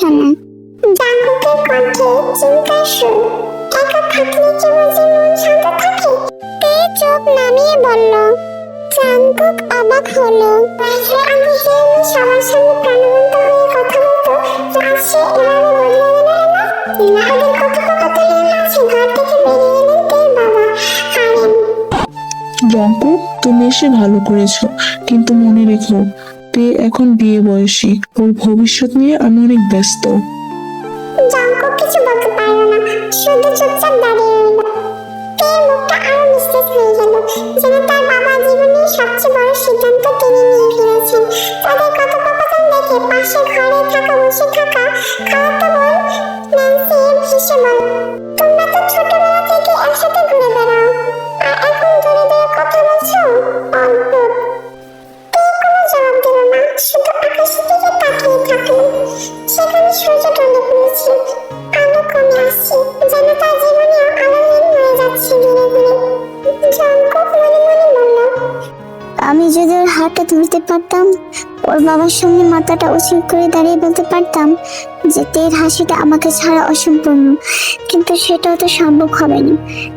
কেন? জাঙ্কুকের কণ্ঠে চিন্তার সুর একা থাকলে কি বুঝি মন শান্ত থাকে, তে চোখ নামিয়ে বলল জাঙ্কুক অবাক হলো। সে আগে যে সবার সামনে প্রাণবন্ত হয়ে কথা বলতো, আজ সে এভাবে বদলে গেল না ওদের কথোপকথনের মাঝে ঘর থেকে বেরিয়ে এলেন তের বাবা, হারেন। জঙ্কু তুমি এসে ভালো করেছ, কিন্তু মনে রেখো তে এখন বিয়ে বয়সী ওর ভবিষ্যৎ নিয়ে আমি অনেক ব্যস্ত। কিছু বলতে না, শুধু চুপচাপ দাঁড়িয়ে রইল। মুখটা আরও নিস্তেজ হয়ে গেল, যেন তার বাবা সবচেয়ে বড় সিদ্ধান্ত তিনি নিয়ে ফেলেছেন তাদের দেখে পাশে ঘরে থাকা, বসে থাকা ন্যান্সি তোমরা তো ছোটবেলা থেকে একসাথে ঘুরে বেড়াও। ওর বাবার সামনে মাথাটা উঁচু করে দাঁড়িয়ে বলতে পারতাম যে তের হাসিটা আমাকে ছাড়া অসম্পূর্ণ। কিন্তু সেটাও তো সম্ভব হবে না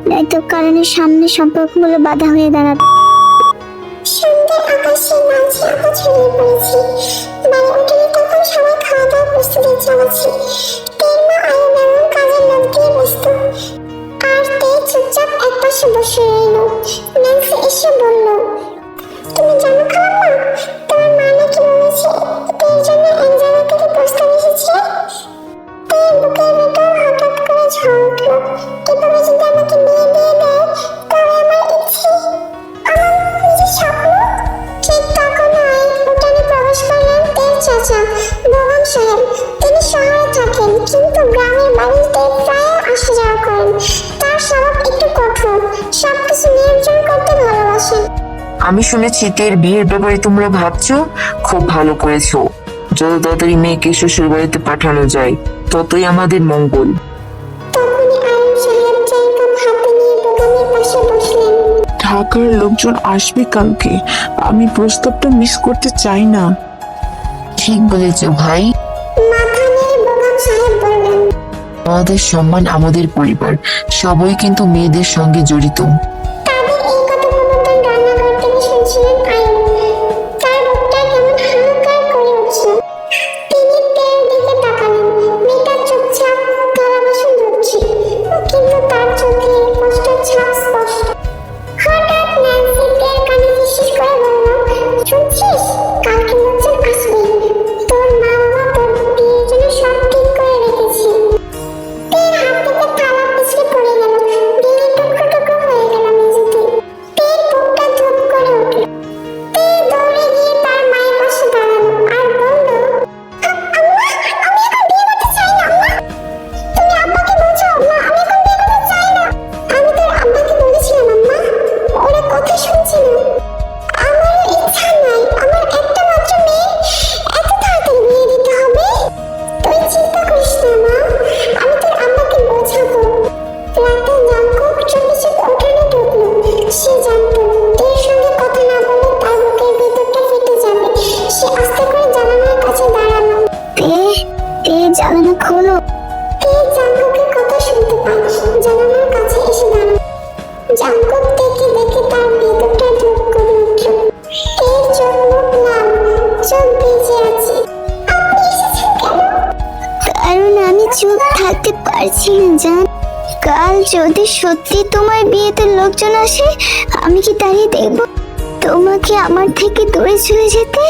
নয়তো কারণে সামনে সম্পর্কগুলো বাধা হয়ে দাঁড়াবে। সন্ধ্যের আকাশে ছড়িয়ে পড়েছে। বসে রইল। এসে বলল, তুমি জানো 情。আমি শুনেছি তের বিয়ের ব্যাপারে তোমরা ভাবছ? খুব ভালো করেছ। যত তাড়াতাড়ি মেয়েকে শ্বশুর বাড়িতে পাঠানো যায় ততই আমাদের মঙ্গল। ঢাকার লোকজন আসবে কালকে। আমি প্রস্তাবটা মিস করতে চাই না। ঠিক বলেছ ভাই। মাথা নিয়ে বোগাম সাহেব বললেন। আমাদের সম্মান আমাদের পরিবার। সবাই কিন্তু মেয়েদের সঙ্গে জড়িত। কারণ আমি চুপ থাকতে পারছি না, জান। কাল যদি সত্যি তোমার বিয়েতে লোকজন আসে, আমি কি দাঁড়িয়ে দেখব? তোমাকে আমার থেকে দূরে চলে যেতে?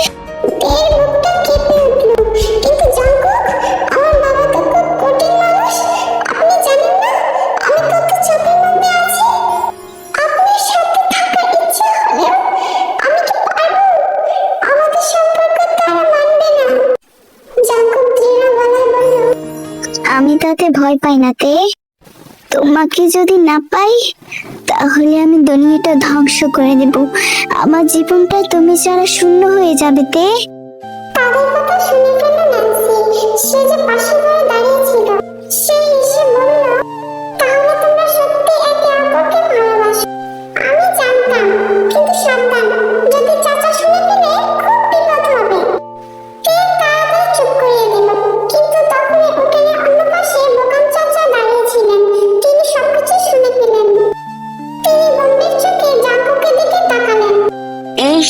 তোমাকে যদি না পাই, তাহলে আমি দুনিয়াটা ধ্বংস করে দেব। আমার জীবনটা তুমি ছাড়া শূন্য হয়ে যাবে তে। তাদের কথা শুনে ফেলল ন্যান্সি। সে যে পাশে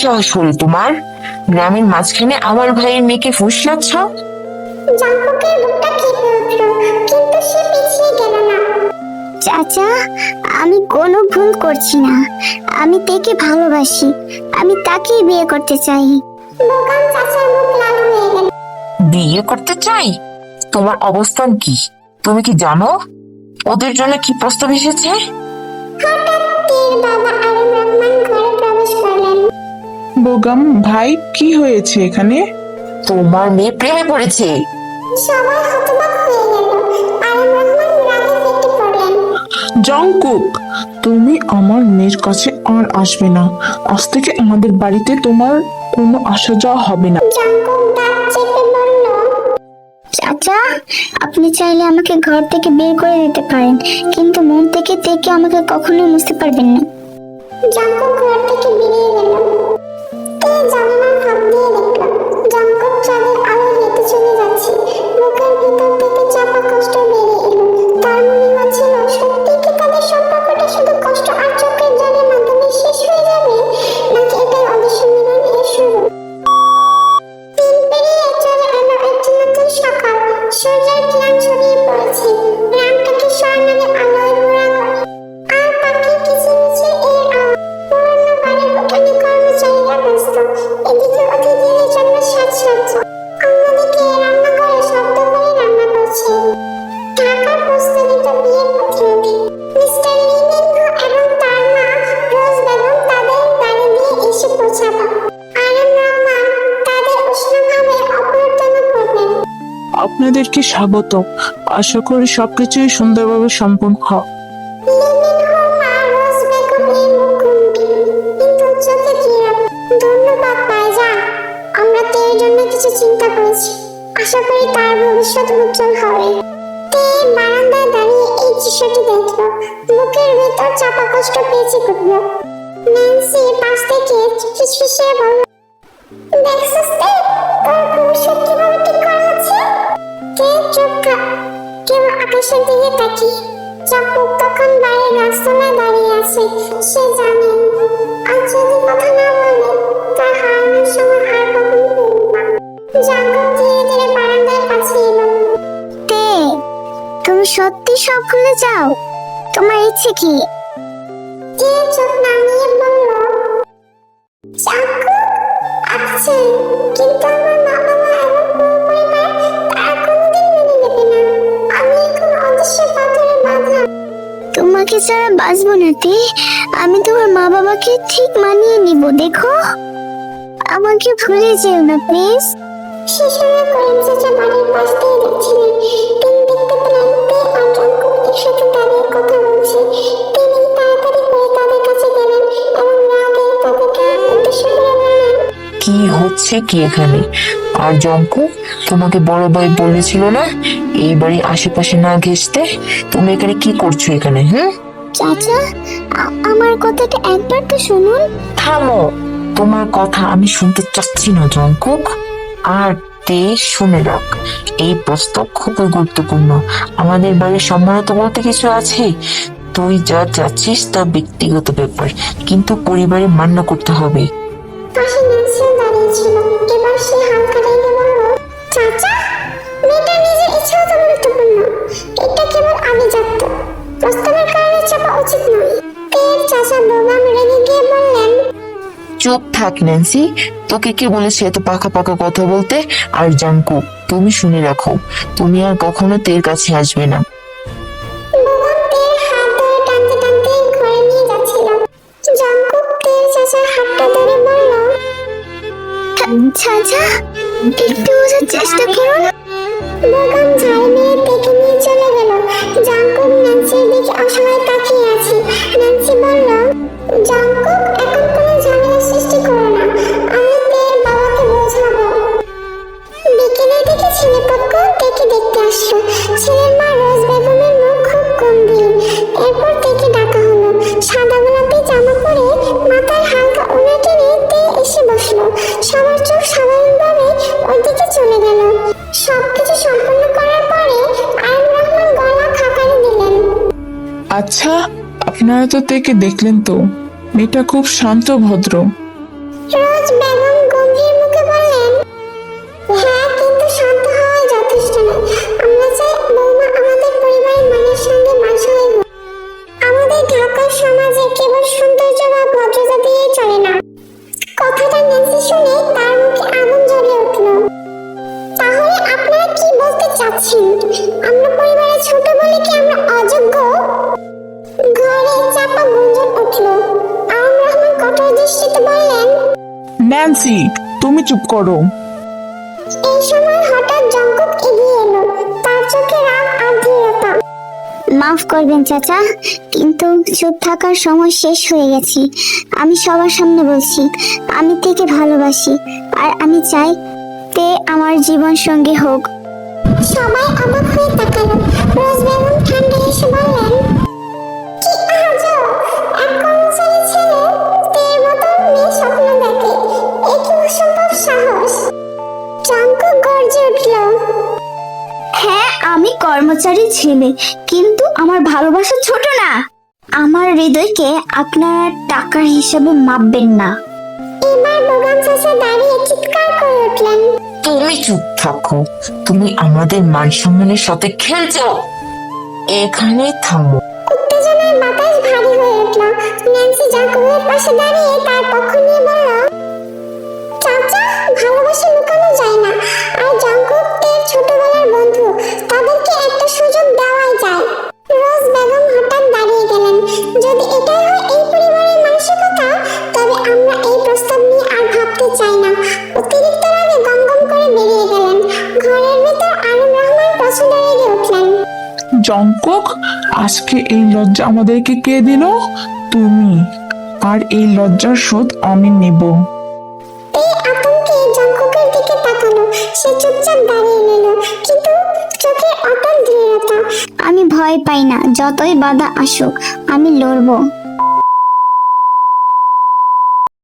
সাহস হলো তোমার। গ্রামের মাঝখানে আমার ভাইয়ের মেয়েকে ফুসলাচ্ছ? জাঙ্কুকের বুকটা কেঁপে উঠল কিন্তু সে পিছিয়ে গেল না। চাচা আমি কোনো ভুল করছি না। আমি তাকে ভালোবাসি। আমি তাকেই বিয়ে করতে চাই। বোকাম চাচার মুখ লাল হয়ে গেল। বিয়ে করতে চাই? তোমার অবস্থান কি? তুমি কি জানো? ওদের জন্য কি প্রস্তাব এসেছে? হঠাৎ তীর বাবা আরম রহমান বোগাম ভাই কি হয়েছে এখানে? তোমার মেয়ে প্রেমে পড়েছে। সবাই হতবাক হয়ে গেল আরম রহমান রাগে ফেটে পড়লেন। জংকুক তুমি আমার মেয়ের কাছে আর আসবে না। আজ থেকে আমাদের বাড়িতে তোমার কোনো আসা যাওয়া হবে না। জাঙ্কুক দাঁত চেপে বলল চাচা আপনি চাইলে আমাকে ঘর থেকে বের করে দিতে পারেন কিন্তু মন থেকে তেকে আমাকে কখনোই বুঝতে পারবেন না। জাঙ্কুক ঘর থেকে বেরিয়ে গেল। চাপা কষ্ট আপনাদেরকে স্বাগত। আশা করি সবকিছুই সুন্দরভাবে সম্পন্ন হয় আশা করি তার ভবিষ্যৎ উজ্জ্বল হবে তে বারান্দায় দাঁড়িয়ে এই দৃশ্যটি দেখল বুকের ভেতর চাপা কষ্ট পেয়েছে খুবলো ন্যান্সি পাশ থেকে ফিসফিসিয়ে বলল তে ভবিষ্যৎ কীভাবে ঠিক তে চুপ থাক আকাশের দিকে তাকিয়ে চাপুক তখন বাইরে গাছতলায় দাঁড়িয়ে আছে। সে জানে, আর যদি কথা না বলে, তার হারানোর সময় আর কখনো ফিরবে না। জাঙ্গল ধীরে ধীরে বারান্দার কাছে এলো। তে তুমি সত্যি সব ভুলে যাও তোমার ইচ্ছে কি? তে চোখ নামিয়ে বলল চাকু আচ্ছা কিন্তু আমার তোমাকে ছাড়া বাঁচবো না তে। আমি তোমার মা বাবাকে ঠিক মানিয়ে নিব, দেখো। আমাকে ভুলে যেও না, প্লিজ। শিশুরা বাড়ির পাশ দিয়ে যাচ্ছিলেন দেখতে পেলেন তে আর একসাথে দাঁড়িয়ে কথা বলছে। কি হচ্ছে কি এখানে? আর জঙ্কু তোমাকে বড় ভাই বলেছিল না এই বাড়ির আশেপাশে না ঘেসতে তুমি এখানে কি করছ এখানে হ্যাঁ চাচা আমার কথাটা একবার তো শুনুন। থামো তোমার কথা আমি শুনতে চাচ্ছি না জঙ্কুক আর তে শুনে রাখ এই প্রস্তাব খুবই গুরুত্বপূর্ণ। আমাদের বাড়ির সম্মানিত বলতে কিছু আছে? তুই যা যাচ্ছিস তা ব্যক্তিগত ব্যাপার কিন্তু পরিবারে মান্য করতে হবে। পাশে দাঁড়িয়েছিল এবার সে হালকা রেগে বলল চাচা মেয়েটা ইচ্ছাও তো গুরুত্বপূর্ণ এটা কেবল প্রস্তাবের কারণে চাপা উচিত নয়। চাচা রেগে গিয়ে বললেন, চুপ থাক, ন্যান্সি। তোকে কে বলেছে এত পাকা পাকা কথা বলতে? আর জাঙ্কু, তুমি শুনে রাখো। তুমি আর কখনো তের কাছে আসবে না। চাচা, একটু বোঝার চেষ্টা করুন বোকাম ঝাল মেয়ে ডেকে নিয়ে চলে গেল। জাঙ্কুক ন্যান্সির দিকে অসময় তাকিয়ে আছে। ন্যান্সি বলল, জাঙ্কুক, এখন কোনো ঝামেলা সৃষ্টি করো না। আমি তের বাবাকে বোঝাবো। বিকেলে দিকে ছেলেপক্ষ ডেকে দেখতে আসলো। ছেলের মা রোজ বেগমের মুখ খুব গম্ভীর। এরপর থেকে ডাকা হলো। সাদা আচ্ছা আপনারা তো তেকে দেখলেন তো। মেয়েটা খুব শান্ত ভদ্র। করো এই সময় হঠাৎ জঙ্কুক এগিয়ে এলো তার চোখে রাগ আর দৃঢ়তা। মাফ করবেন চাচা কিন্তু চুপ থাকার সময় শেষ হয়ে গেছি। আমি সবার সামনে বলছি আমি থেকে ভালোবাসি আর আমি চাই তে আমার জীবন সঙ্গী হোক। সবাই অবাক হয়ে তাকালো। রোজ বেগম ঠান্ডা হেসে বললেন কর্মচারী ছেলে কিন্তু আমার ভালোবাসা ছোট না। আমার হৃদয়কে আপনারা টাকার হিসাবে মাপবেন না। এবার চাচা দাঁড়িয়ে চিৎকার করে উঠলেন। তুমি চুপ থাকো। তুমি আমাদের মান সম্মানের সাথে খেলছো। এখানে থামো। উত্তেজনায় বাতাস ভারী হয়ে উঠল। ন্যান্সি জাকুবের পাশে দাঁড়িয়ে তার পক্ষ নিয়ে বলল জঙ্কক আজকে এই লজ্জা আমাদেরকে কে দিল? তুমি। আর এই লজ্জার শোধ আমি নেব। আমি ভয় পাই না যতই বাধা আসুক আমি লড়বো।